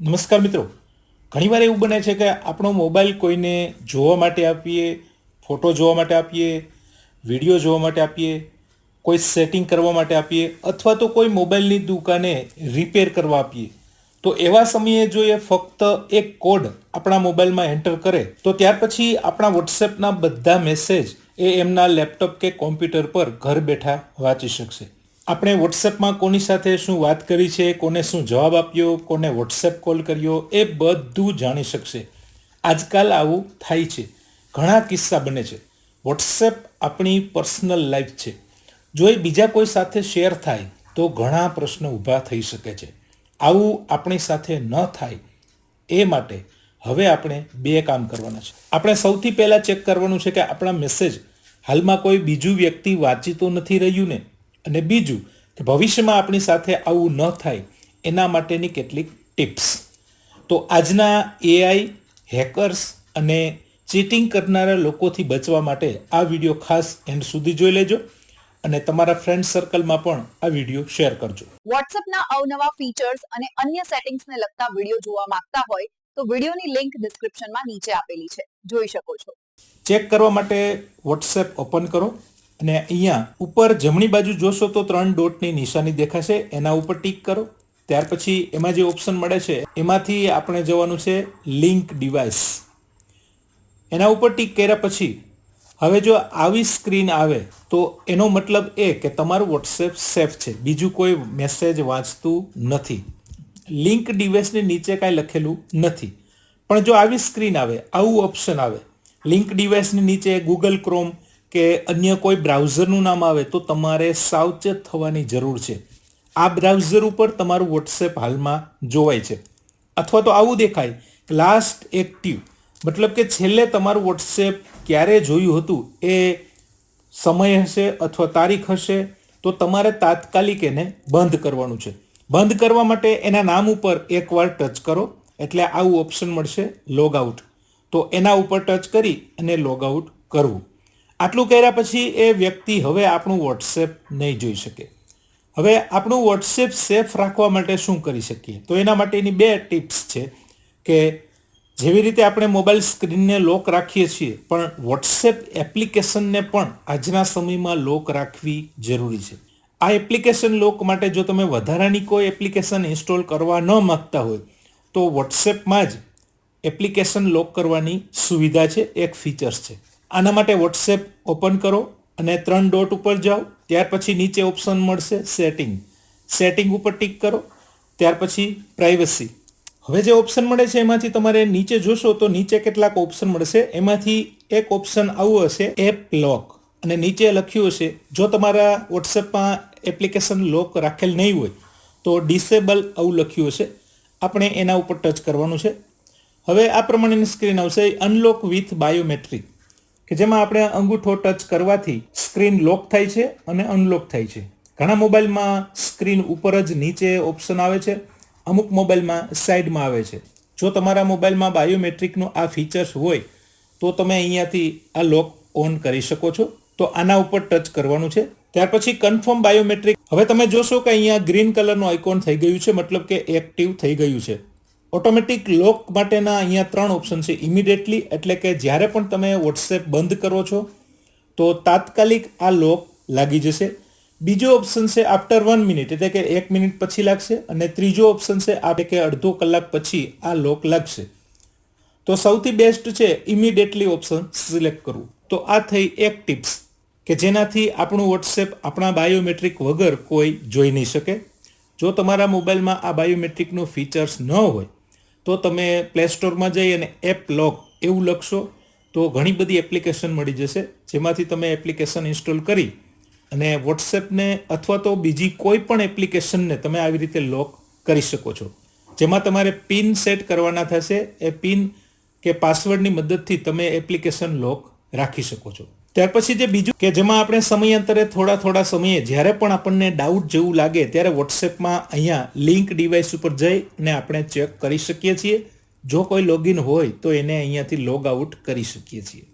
નમસ્કાર મિત્રો. ઘણીવાર એવું બને છે કે આપણો મોબાઈલ કોઈને જોવા માટે આપીએ, ફોટો જોવા માટે આપીએ, વીડિયો જોવા માટે આપીએ, કોઈ સેટિંગ કરવા માટે આપીએ, અથવા તો કોઈ મોબાઈલની દુકાને રિપેર કરવા આપીએ, તો એવા સમયે જો એ ફક્ત એક કોડ આપણા મોબાઈલમાં એન્ટર કરે, તો ત્યાર પછી આપણા વોટ્સએપના બધા મેસેજ એ એમના લેપટોપ કે કોમ્પ્યુટર પર ઘર બેઠા વાંચી શકશે. આપણે વોટ્સએપમાં કોની સાથે શું વાત કરી છે, કોને શું જવાબ આપ્યો, કોને વોટ્સએપ કોલ કર્યો, એ બધું જાણી શકશે. આજકાલ આવું થાય છે. ઘણા કિસ્સા બને છે. વોટ્સએપ આપણી પર્સનલ લાઈફ છે. જો એ બીજા કોઈ સાથે શેર થાય, તો ઘણા પ્રશ્નો ઊભા થઈ શકે છે. આવું આપણી સાથે ન થાય, એ માટે હવે આપણે બે કામ કરવાના છે. આપણે સૌથી પહેલાં ચેક કરવાનું છે કે આપણા મેસેજ હાલમાં કોઈ બીજું વ્યક્તિ વાંચી તો નથી રહ્યું ને અને બીજું કે ભવિષ્યમાં આપણી સાથે આવું ન થાય એના માટેની કેટલીક ટિપ્સ. તો આજના એઆઈ હેકર્સ અને ચીટિંગ કરનારા લોકોથી બચવા માટે આ વીડિયો ખાસ એન્ડ સુધી જોઈ લેજો અને તમારા ફ્રેન્ડ સર્કલમાં પણ આ વીડિયો શેર કરજો. વોટ્સએપના અવનવા ફીચર્સ અને અન્ય સેટિંગ્સને લગતા વીડિયો જોવા માંગતા હોય તો વિડીયોની લિંક ડિસ્ક્રિપ્શનમાં નીચે આપેલી છે. જોઈ શકો છો. ચેક કરવા માટે વોટ્સએપ ઓપન કરો. અને અહીંયા ઉપર જમણી બાજુ જોશો તો ત્રણ ડોટની નિશાની દેખાશે, એના ઉપર ટીક કરો. ત્યાર પછી એમાં જે ઓપ્શન મળે છે, એમાંથી આપણે જવાનું છે લિંક ડિવાઇસ. એના ઉપર ટીક કર્યા પછી, હવે જો આવી સ્ક્રીન આવે, તો એનો મતલબ એ કે તમારું વોટ્સએપ સેફ છે, બીજું કોઈ મેસેજ વાંચતું નથી. લિંક ડિવાઇસની નીચે કાંઈ લખેલું નથી. પણ જો આવી સ્ક્રીન આવે, આવું ઓપ્શન આવે, લિંક ડિવાઇસની નીચે ગૂગલ ક્રોમ કે અન્ય કોઈ બ્રાઉઝરનું નામ આવે તો તમારે સાવચેત થવાની જરૂર છે. આ બ્રાઉઝર ઉપર તમારું વોટ્સએપ હાલમાં જોવાય છે. અથવા તો આવું દેખાય. લાસ્ટ એક્ટિવ મતલબ કે છેલ્લે તમારું વોટ્સએપ ક્યારે જોયું હતું એ સમય હશે અથવા તારીખ હશે તો તમારે તાત્કાલિક એને બંધ કરવાનું છે. બંધ કરવા માટે એના નામ ઉપર એકવાર ટચ કરો એટલે આવું ઓપ્શન મળશે લોગ આઉટ. તો એના ઉપર ટચ કરી અને લોગ આઉટ કરવું. આટલું કર્યા પછી એ વ્યક્તિ હવે આપણું વોટ્સએપ નહીં જોઈ શકે. હવે આપણું વોટ્સએપ સેફ રાખવા માટે શું કરી શકીએ? તો એના માટેની બે ટિપ્સ છે કે જેવી રીતે આપણે મોબાઈલ સ્ક્રીનને લોક રાખીએ છીએ, પણ વોટ્સએપ એપ્લિકેશનને પણ આજના સમયમાં લોક રાખવી જરૂરી છે. આ એપ્લિકેશન લોક માટે જો તમે વધારાની કોઈ એપ્લિકેશન ઇન્સ્ટોલ કરવા ન માગતા હોય, તો વોટ્સએપમાં જ એપ્લિકેશન લોક કરવાની સુવિધા છે, એક ફીચર્સ છે. આના માટે વોટ્સએપ ઓપન કરો અને ત્રણ ડોટ ઉપર જાઓ. ત્યાર પછી નીચે ઓપ્શન મળશે સેટિંગ સેટિંગ ઉપર ટિક કરો. ત્યાર પછી પ્રાઇવસી હવે જે ઓપ્શન મળે છે એમાંથી તમારે નીચે જોશો તો નીચે કેટલાક ઓપ્શન મળશે. એમાંથી એક ઓપ્શન આવું હશે એપ લોક અને નીચે લખ્યું હશે, જો તમારા વોટ્સએપમાં એપ્લિકેશન લોક રાખેલ નહીં હોય, તો ડિસેબલ આવું લખ્યું હશે. આપણે એના ઉપર ટચ કરવાનું છે. હવે આ પ્રમાણેની સ્ક્રીન આવશે. અનલોક વિથ બાયોમેટ્રિક કે જેમાં આપણે અંગૂઠો ટચ કરવાથી સ્ક્રીન લોક થાય છે અને અનલોક થાય છે. ઘણા મોબાઈલમાં સ્ક્રીન ઉપર જ નીચે ઓપ્શન આવે છે, અમુક મોબાઈલમાં સાઈડમાં આવે છે. જો તમારા મોબાઈલમાં બાયોમેટ્રિકનું આ ફીચર્સ હોય, તો તમે અહીંયાથી આ લોક ઓન કરી શકો છો. તો આના ઉપર ટચ કરવાનું છે. ત્યાર પછી કન્ફર્મ બાયોમેટ્રિક. હવે તમે જોશો કે અહીંયા ગ્રીન કલરનું આઇકોન થઈ ગયું છે, મતલબ કે એક્ટિવ થઈ ગયું છે. ઓટોમેટિક લોક માટેના અહીંયા ત્રણ ઓપ્શન છે. ઇમિડિયેટલી એટલે કે જ્યારે પણ તમે વોટ્સએપ બંધ કરો છો, તો તાત્કાલિક આ લોક લાગી જશે. બીજો ઓપ્શન છે આફ્ટર વન મિનિટ એટલે કે એક મિનિટ પછી લાગશે અને ત્રીજો ઓપ્શન છે આ કે અડધો કલાક પછી આ લોક લાગશે. તો સૌથી બેસ્ટ છે ઇમિડિયેટલી ઓપ્શન સિલેક્ટ કરવું. તો આ થઈ એક ટિપ્સ કે જેનાથી આપણું વોટ્સએપ આપણા બાયોમેટ્રિક વગર કોઈ જોઈ નહીં શકે. જો તમારા મોબાઈલમાં આ બાયોમેટ્રિકનું ફીચર્સ ન હોય તો તમે પ્લે સ્ટોરમાં જઈ અને એપ લોક એવું લખશો, તો ઘણી બધી એપ્લિકેશન મળી જશે, જેમાંથી તમે એપ્લિકેશન ઇન્સ્ટોલ કરી અને વોટ્સએપને અથવા તો બીજી કોઈ પણ એપ્લિકેશનને તમે આવી રીતે લોક કરી શકો છો. જેમાં તમારે પિન સેટ કરવાના થશે, એ પિન કે પાસવર્ડની મદદથી તમે એપ્લિકેશન લોક રાખી શકો છો. ત્યાર પછી જે બીજું કે જેમાં આપણે સમયાંતરે થોડા થોડા સમયે જ્યારે પણ આપણને ડાઉટ જેવું લાગે ત્યારે વોટ્સએપમાં અહીંયા લિંક ડિવાઇસ ઉપર જઈ અને આપણે ચેક કરી શકીએ છીએ. જો કોઈ લોગિન હોય તો એને અહીંયાથી લોગ આઉટ કરી શકીએ છીએ.